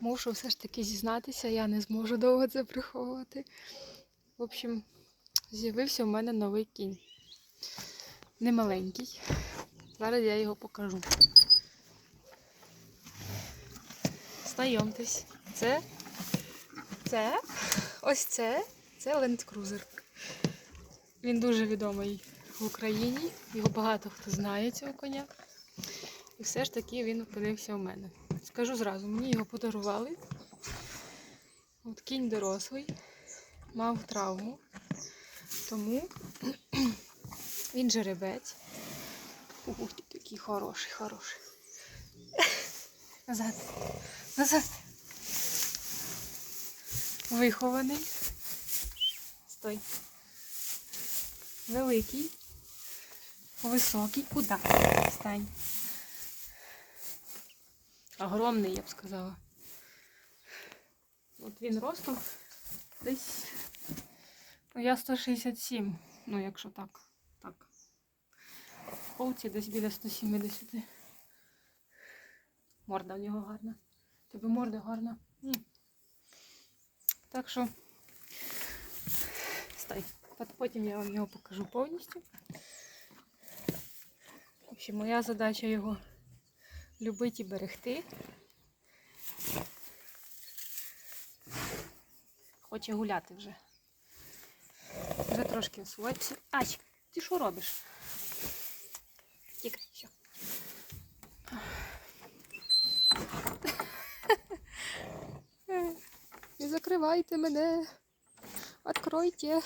мушу все ж таки зізнатися, я не зможу довго це приховувати. В общем, з'явився у мене новий кінь. Не маленький. Зараз я його покажу. Знайомтесь. Це. Це. Ось це. Це Cruiser. Він дуже відомий в Україні. Його багато хто знає цього коня. І все ж таки він опинився у мене. Скажу зразу, мені його подарували. От кінь дорослий, мав травму. Тому він жеребець. Ух ти, такий хороший, хороший. Назад. Назад. Вихований. Стой. Великий. Високий. Куда? Стань. Огромний, я б сказала. От він ростом десь. Ну, я 167. Ну, якщо так. Так. В десь біля 170. Морда в нього гарна. Тебе морда гарна. М. Так що. Стой. Потім я вам його покажу повністю. В общем, моя задача його любити і берегти. Хоче гуляти вже. Вже трошки освоївся. Ай, ти що робиш? Тікай, все. Не закривайте мене. Откройте.